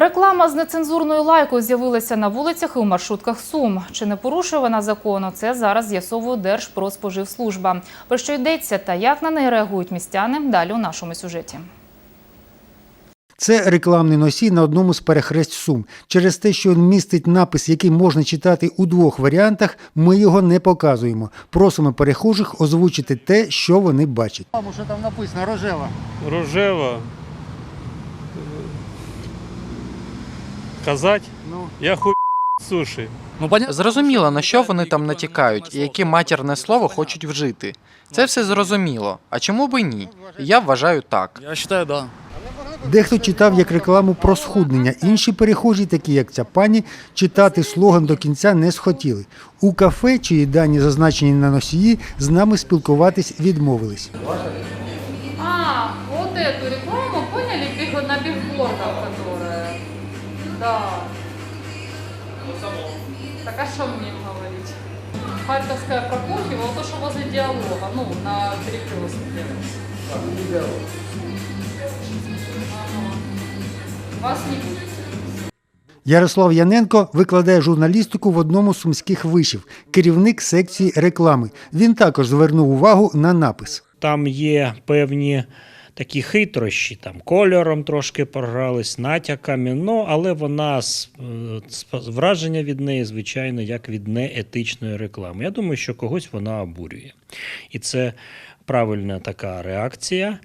Реклама з нецензурною лайкою з'явилася на вулицях і у маршрутках Сум. Чи не порушує вона закону? Це зараз з'ясовує Держпродспоживслужба. Про що йдеться та як на неї реагують містяни? Далі у нашому сюжеті. Це рекламний носій на одному з перехресть Сум. Через те, що він містить напис, який можна читати у двох варіантах, ми його не показуємо. Просимо перехожих озвучити те, що вони бачать. Мамо, що там написано рожева. Рожева. Казать? Ну. Я хуй суші. Ну, Зрозуміло, на що вони там натякають і яке матірне слово хочуть вжити. Це все зрозуміло. А чому би ні? Я вважаю так. Я считаю, да. Дехто читав як рекламу про схуднення. Інші перехожі, такі як ця пані, читати слоган до кінця не схотіли. У кафе, чиї дані зазначені на носії, з нами спілкуватись відмовились. А, вот эту рекламу, поняли, на бигбордах, которая? Да. Так а что мне им говорить? Харьковская Прокофьева, то, что возле диалога, ну, на перекрестке. Ага. Вас не будет. Ярослав Яненко викладає журналістику в одному з сумських вишів, керівник секції реклами. Він також звернув увагу на напис. Там є певні такі хитрощі, там кольором трошки програлись, натяками. Ну, але вона е, враження від неї, звичайно, як від неетичної реклами. Я думаю, що когось вона обурює. І це правильна така реакція.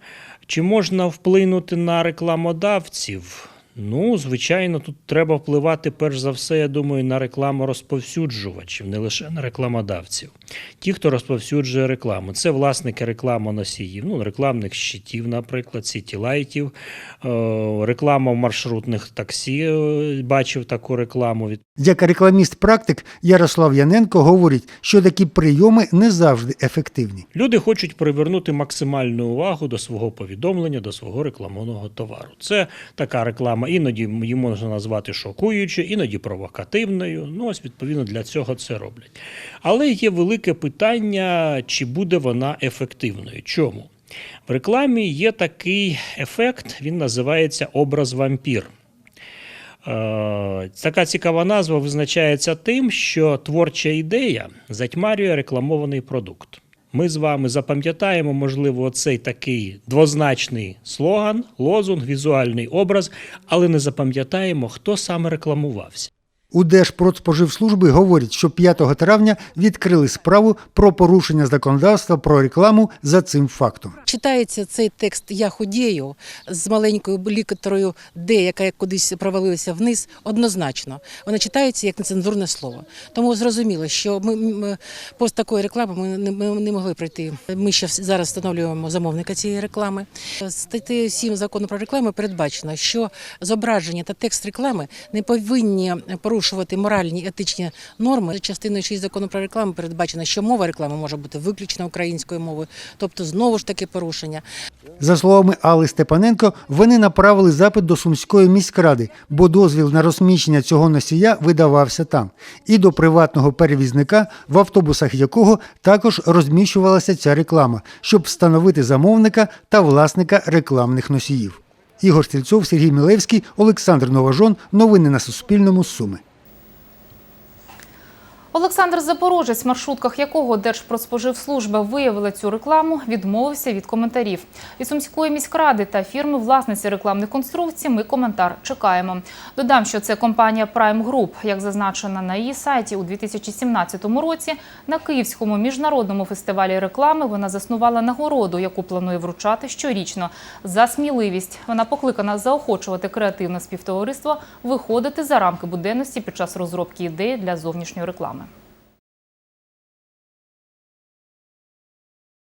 Чи можна вплинути на рекламодавців? Ну, звичайно, тут треба впливати перш за все, я думаю, на рекламу розповсюджувачів, не лише на рекламодавців. Ті, хто розповсюджує рекламу, це власники рекламоносіїв, ну, рекламних щитів, наприклад, сітілайтів, е, реклама в маршрутних таксі. е, Бачив таку рекламу Як рекламіст-практик Ярослав Яненко говорить, що такі прийоми не завжди ефективні. Люди хочуть привернути максимальну увагу до свого повідомлення, до свого рекламного товару. Це така реклама, іноді її можна назвати шокуючою, іноді провокативною. Ну, ось відповідно для цього це роблять. Але є велике питання, чи буде вона ефективною. Чому? В рекламі є такий ефект, він називається образ вампір. Е, Така цікава назва визначається тим, що творча ідея затьмарює рекламований продукт. Ми з вами запам'ятаємо, можливо, цей такий двозначний слоган, лозунг, візуальний образ, але не запам'ятаємо, хто саме рекламувався. У Держпродспоживслужби говорять, що 5 травня відкрили справу про порушення законодавства про рекламу за цим фактом. Читається цей текст Я худію з маленькою літерою Д, яка кудись провалилася вниз, однозначно. Вона читається як нецензурне слово. Тому зрозуміло, що ми, ми пост такої реклами ми не, ми не могли пройти. Ми ще зараз встановлюємо замовника цієї реклами. Статтею 7 закону про рекламу передбачено, що зображення та текст реклами не повинні порушувати моральні етичні норми. Частиною 6 закону про рекламу передбачено, що мова реклами може бути виключно українською мовою, тобто знову ж таки порушення. За словами Алли Степаненко, вони направили запит до Сумської міськради, бо дозвіл на розміщення цього носія видавався там, і до приватного перевізника, в автобусах якого також розміщувалася ця реклама, щоб встановити замовника та власника рекламних носіїв. Ігор Стрільцов, Сергій Мілевський, Олександр Новожон. Новини на Суспільному. Суми. Олександр Запорожець, маршрутках якого Держпродспоживслужба виявила цю рекламу, відмовився від коментарів. Від Сумської міськради та фірми власниці рекламних конструкцій ми коментар чекаємо. Додам, що це компанія Prime Group, як зазначено на її сайті у 2017 році. На Київському міжнародному фестивалі реклами вона заснувала нагороду, яку планує вручати щорічно за сміливість. Вона покликана заохочувати креативне співтовариство виходити за рамки буденності під час розробки ідеї для зовнішньої реклами.